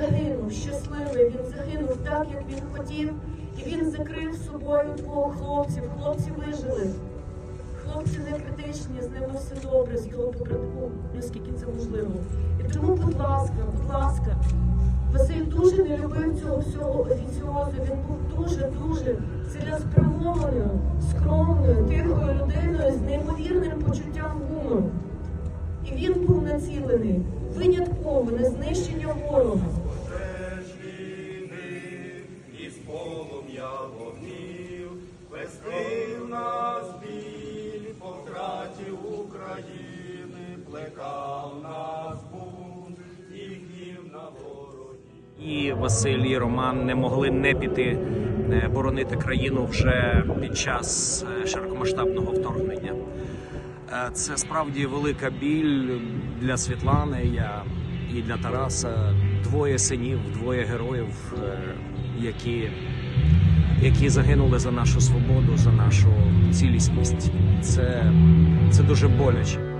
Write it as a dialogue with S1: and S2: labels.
S1: загинув щасливий, він загинув так, як він хотів, і він закрив собою двох хлопців. Хлопці вижили. Хлопці не критичні, з ними все добре, з його побратку, наскільки це можливо. І тому, будь ласка, будь ласка, Василь дуже не любив цього всього офіціозу. Він був дуже-дуже цілеспрямованою, скромною, тихою людиною з неймовірним почуттям гумору. І він був націлений винятково на знищення ворога.
S2: Полум'я вогнів вести в нас біль по втраті України, плекав нас бунт і гнів на ворогів.
S3: І Василь і Роман не могли не піти е, боронити країну вже під час е, широкомасштабного вторгнення. Е, Це справді велика біль для Світлани я і для Тараса. Двоє синів, двоє героїв, е, які, які загинули за нашу свободу, за нашу цілісність. Це, це дуже боляче.